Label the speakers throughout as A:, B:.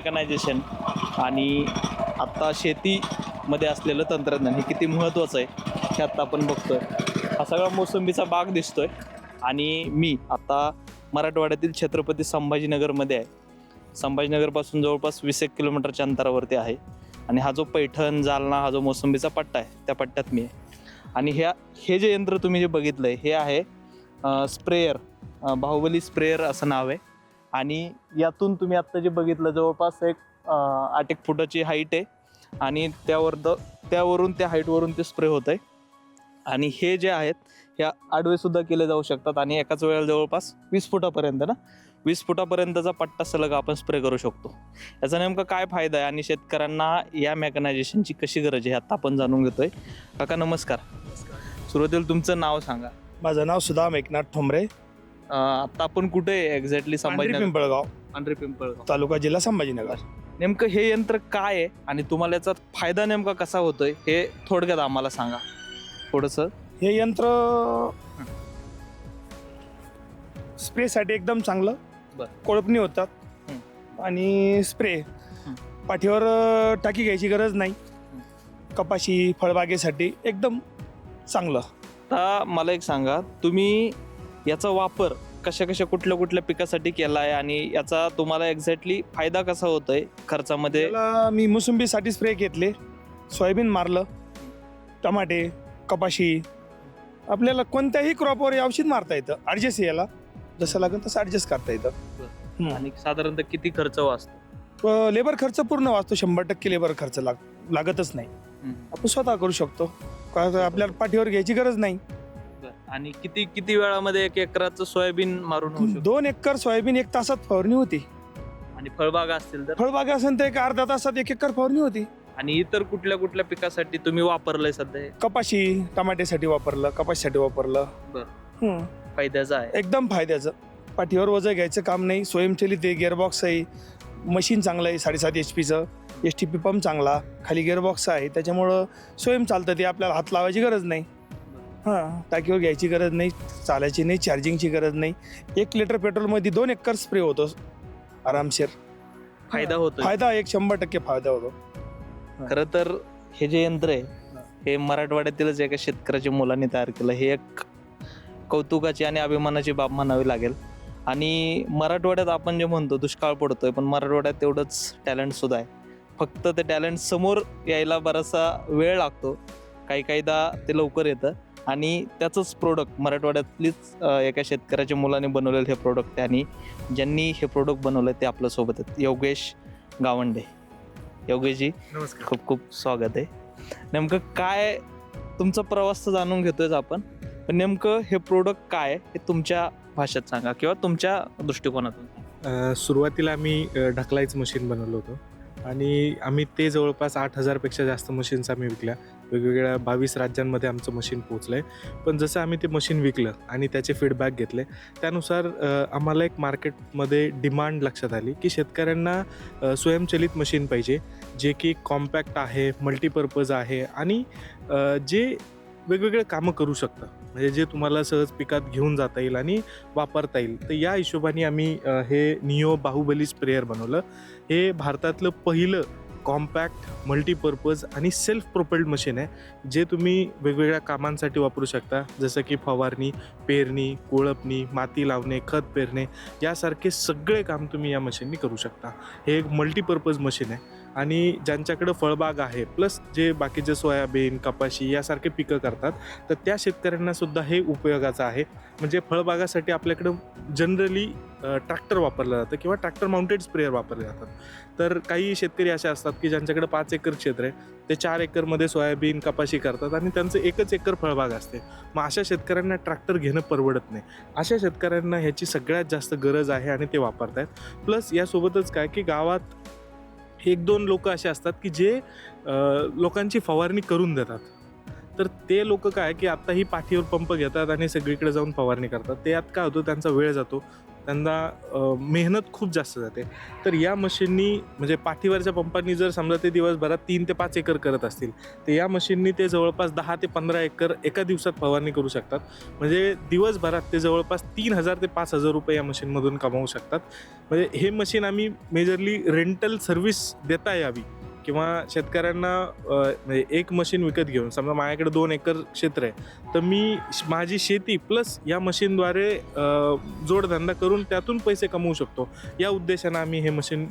A: Mechanisation आणि आत्ता शेतीमध्ये असलेलं तंत्रज्ञान हे किती महत्त्वाचं आहे हे आत्ता आपण आहे हा सगळा मोसंबीचा बाग आहे आणि मी आत्ता मराठवाड्यातील छत्रपती संभाजीनगरमध्ये आहे. संभाजीनगरपासून जवळपास वीस एक किलोमीटरच्या अंतरावरती आहे. आणि हा जो पैठण जालना हा जो मोसंबीचा पट्टा आहे त्या पट्ट्यात मी आहे. आणि ह्या हे जे यंत्र तुम्ही जे बघितलं आहे हे आहे स्प्रेयर बाहुबली स्प्रेयर असं नाव आहे. आणि यातून तुम्ही आत्ता जे बघितलं जवळपास एक आठ एक फुटाची हाईट आहे. आणि त्यावर द त्यावरून त्या हाईटवरून ते स्प्रे होत आहे आणि हे जे आहेत ह्या आडवेसुद्धा केले जाऊ शकतात. आणि एकाच वेळेला जवळपास वीस फुटापर्यंत ना? वीस फुटापर्यंतचा पट्टा सलग आपण स्प्रे करू शकतो. याचा नेमका काय फायदा आहे? आणि शेतकऱ्यांना या मेकनायझेशनची कशी गरज आहे आता आपण जाणून घेतोय. काका नमस्कार. सुरुवातीला तुमचं नाव सांगा.
B: माझं नाव सुदाम एकनाथ ठोंबरे.
A: आता आपण कुठे एक्झॅक्टली
B: पांढरी
A: संभाजीनगर?
B: पिंपळगाव.
A: पांढरे पिंपळगाव.
B: तालुका जिल्हा संभाजीनगर.
A: नेमकं हे यंत्र काय आहे आणि तुम्हाला याचा फायदा नेमका कसा होतोय हे थोडक्यात आम्हाला सांगा. थोडस.
B: हे यंत्र स्प्रेसाठी एकदम चांगलं.
A: बर.
B: कोळपणी होतात. आणि स्प्रे. पाठीवर अं, टाकी घ्यायची गरज नाही. कपाशी फळबागेसाठी एकदम चांगलं.
A: आता मला एक सांगा तुम्ही याचा वापर कशा कशा कुठल्या कुठल्या पिकासाठी केला आहे आणि याचा तुम्हाला एक्झॅक्टली फायदा कसा होतोय खर्चामध्ये?
B: त्याला मी मोसंबीसाठी स्प्रे घेतले. सोयाबीन मारलं. टमाटे कपाशी. आपल्याला कोणत्याही क्रॉपवर हे औषध मारता येतं. ॲडजस्ट याला. जसं लागेल तसं ॲडजस्ट करता येतं. हम्म.
A: आणि साधारणतः किती खर्च वाचतो?
B: लेबर खर्च पूर्ण वाचतो. शंभर टक्के लेबर खर्च लाग लागतच नाही. आपण स्वतः करू शकतो. का आपल्याला पाठीवर घ्यायची गरज नाही.
A: आणि किती किती वेळामध्ये एक एकराचं सोयाबीन मारून होऊ शकतो?
B: दोन एकर सोयाबीन एक तासात फवारणी होती.
A: आणि फळबागा असतील तर?
B: फळबागा असेल तर एक अर्धा तासात एक एकर फवारणी होती.
A: आणि इतर कुठल्या कुठल्या पिकासाठी तुम्ही वापरलंय सध्या? हे?
B: कपाशी टमाट्यासाठी वापरलं कपाशीसाठी वापरलं.
A: बरं.
B: हम्म.
A: फायद्याचं आहे.
B: एकदम फायद्याचं. पाठीवर वजन घ्यायचं काम नाही. स्वयंचलित आहे गिअरबॉक्स आहे. मशीन चांगलं आहे साडेसात एच पीचं एस टी पी पंप चांगला. खाली गिअरबॉक्स आहे. त्याच्यामुळं स्वयं चालतं ते. आपल्याला हात लावायची गरज नाही. हां. टाकीवर घ्यायची गरज नाही चालायची नाही चार्जिंगची गरज नाही. एक लिटर पेट्रोलमध्ये दोन एकर स्प्रे होतो. आरामशीर.
A: फायदा होतोय.
B: फायदा एक शंभर टक्के फायदा होतो.
A: खरं तर हे जे यंत्र आहे हे. मराठवाड्यातीलच एका शेतकऱ्याच्या मुलांनी तयार केलं. हे एक कौतुकाची आणि अभिमानाची बाब म्हणावी लागेल. आणि मराठवाड्यात आपण जे म्हणतो दुष्काळ पडतोय पण मराठवाड्यात तेवढंच टॅलेंट सुद्धा आहे. फक्त ते टॅलेंट समोर यायला बराचसा वेळ लागतो. काही काहीदा ते लवकर येतं. आणि त्याचंच प्रोडक्ट मराठवाड्यातलीच एका शेतकऱ्याच्या मुलाने बनवलेलं हे प्रोडक्ट आहे आणि ज्यांनी हे प्रोडक्ट बनवलं ते आपल्यासोबत आहेत. योगेश गावंडे. योगेशजी
B: नमस्कार.
A: खूप खूप स्वागत आहे. नेमकं काय तुमचा प्रवास तर जाणून घेतोयच आपण पण नेमकं हे प्रोडक्ट काय आहे हे तुमच्या भाषेत सांगा किंवा तुमच्या दृष्टिकोनातून.
C: अ, सुरुवातीला आम्ही अ, ढकलायचं मशीन बनवलं होतं आणि आम्ही ते जवळपास आठ हजारपेक्षा जास्त मशीन्स आम्ही विकल्या. वेगवेगळ्या बावीस राज्यांमध्ये आमचं मशीन पोहोचलं आहे पण जसं आम्ही ते मशीन विकलं आणि त्याचे फीडबॅक घेतले त्यानुसार आम्हाला एक मार्केटमध्ये डिमांड लक्षात आली की शेतकऱ्यांना स्वयंचलित मशीन पाहिजे जे की कॉम्पॅक्ट आहे मल्टीपर्पज आहे आणि जे वेगवेगळे कामं करू शकतं. म्हणजे जे तुम्हाला सहज पिकात घेऊन जाता येईल आणि वापरता येईल. तर या हिशोबाने आम्ही हे नियो बाहुबली स्प्रेयर बनवलं. हे भारतातलं पहिलं कॉम्पॅक्ट मल्टीपर्पज आणि सेल्फ प्रोपेल्ड मशीन आहे जे तुम्ही वेगवेगळ्या कामांसाठी वापरू शकता. जसं की फवारणी पेरणी कोळपणी माती लावणे खत पेरणे यासारखे सगळे काम तुम्ही या मशीननी करू शकता. हे एक मल्टीपर्पज मशीन आहे. आणि ज्यांच्याकडं फळबाग आहे प्लस जे बाकीचे सोयाबीन कपाशी यासारखे पिकं करतात तर त्या शेतकऱ्यांना सुद्धा हे उपयोगाचं आहे. म्हणजे फळबागासाठी आपल्याकडं जनरली ट्रॅक्टर वापरलं जातं किंवा ट्रॅक्टर माउंटेड स्प्रेअर वापरले जातात. तर काही शेतकरी असे असतात की ज्यांच्याकडे पाच एकर क्षेत्र आहे ते चार एकरमध्ये सोयाबीन कपाशी करतात आणि त्यांचं एकच एकर फळबाग असते. मग अशा शेतकऱ्यांना ट्रॅक्टर घेणं परवडत नाही. अशा शेतकऱ्यांना ह्याची सगळ्यात जास्त गरज आहे आणि ते वापरत आहेत प्लस यासोबतच काय की गावात एक दोन लोक असे असतात की जे लोकांची फवारणी करून देतात. तर ते लोक काय की आत्ताही पाठीवर पंप घेतात आणि सगळीकडे जाऊन फवारणी करतात. ते यात काय होतं त्यांचा वेळ जातो. त्यांना मेहनत खूप जास्त जाते. तर या मशीननी म्हणजे पाठीवरच्या पंपांनी जर समजा ते दिवसभरात तीन ते पाच एकर करत असतील तर या मशीननी ते जवळपास दहा ते पंधरा एकर एका दिवसात फवारणी करू शकतात. म्हणजे दिवसभरात ते जवळपास तीन हजार ते पाच हजार रुपये या मशीनमधून कमावू शकतात. म्हणजे हे मशीन आम्ही मेजरली रेंटल सर्व्हिस देता यावी. किंवा शेतकऱ्यांना म्हणजे एक मशीन विकत घेऊन समजा माझ्याकडे दोन एकर क्षेत्र आहे तर मी माझी शेती प्लस या मशीनद्वारे जोडधंदा करून त्यातून पैसे कमवू शकतो. या उद्देशानं आम्ही हे मशीन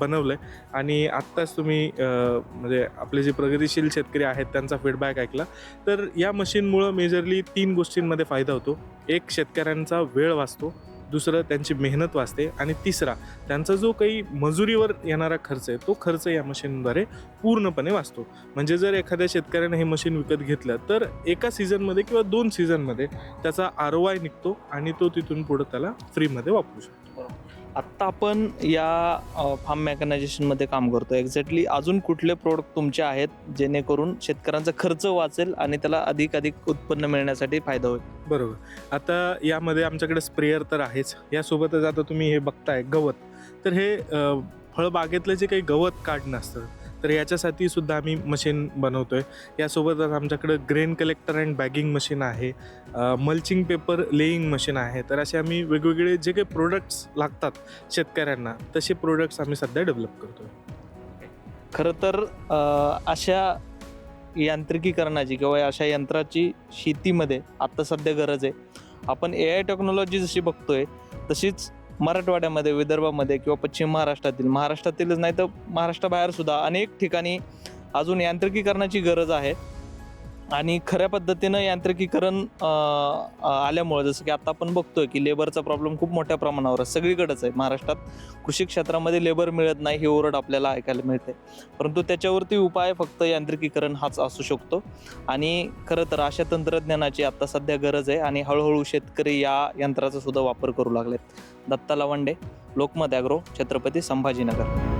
C: बनवलं आहे आणि आत्ताच तुम्ही म्हणजे आपले जे प्रगतिशील शेतकरी आहेत त्यांचा फीडबॅक ऐकला. तर या मशीनमुळं मेजरली तीन गोष्टींमध्ये फायदा होतो. एक शेतकऱ्यांचा वेळ वाचतो. दुसरं त्यांची मेहनत वाचते आणि तिसरा त्यांचा जो काही मजुरीवर येणारा खर्च आहे तो खर्च या मशीनद्वारे पूर्णपणे वाचतो. म्हणजे जर एखाद्या शेतकऱ्याने हे मशीन विकत घेतलं तर एका सीझनमध्ये किंवा दोन सीझनमध्ये त्याचा आर ओ आय निघतो आणि तो तिथून पुढं त्याला फ्रीमध्ये वापरू शकतो.
A: आत्ता आपण या फार्म मेकनायझेशनमध्ये काम करतो एक्झॅक्टली अजून कुठले प्रोडक्ट तुमचे आहेत जेणेकरून शेतकऱ्यांचा खर्च वाचेल आणि त्याला अधिक अधिक उत्पन्न मिळण्यासाठी फायदा होईल?
C: बरोबर. आता यामध्ये आमच्याकडे स्प्रेअर तर आहेच. यासोबतच आता तुम्ही हे बघताय गवत. तर हे फळबागेतलं जे काही गवत काढणं असतं तर याच्यासाठी सुद्धा आम्ही मशीन बनवतोय. यासोबतच आमच्याकडे grain collector and bagging machine आहे. मल्चिंग पेपर लेईंग मशीन आहे. तर असे आम्ही वेगवेगळे जे काही प्रोडक्ट्स लागतात शेतकऱ्यांना तसे प्रोडक्ट्स आम्ही सध्या डेव्हलप करतोय.
A: खरं तर अशा यांत्रिकीकरणाची किंवा अशा यंत्राची शेतीमध्ये आत्ता सध्या गरज आहे. आपण ए आय टेक्नॉलॉजी जशी बघतोय तशीच मराठवाड्यामध्ये विदर्भामध्ये किंवा पश्चिम महाराष्ट्रातील महाराष्ट्रातीलच नाही तर महाराष्ट्राबाहेर सुद्धा अनेक ठिकाणी अजून यांत्रिकीकरणाची गरज आहे. आणि खऱ्या पद्धतीनं यांत्रिकीकरण आल्यामुळे आल्यामुळं जसं की आता आपण बघतोय की लेबरचा प्रॉब्लेम खूप मोठ्या प्रमाणावर आहे. सगळीकडेच आहे. महाराष्ट्रात कृषी क्षेत्रामध्ये लेबर मिळत नाही ही ओरड आपल्याला ऐकायला मिळते परंतु त्याच्यावरती उपाय फक्त यांत्रिकीकरण हाच असू शकतो. आणि खरं तर अशा तंत्रज्ञानाची आता सध्या गरज आहे आणि हळूहळू शेतकरी या यंत्राचा सुद्धा वापर करू लागलेत. दत्ता लवंडे लोकमत ॲग्रो छत्रपती संभाजीनगर.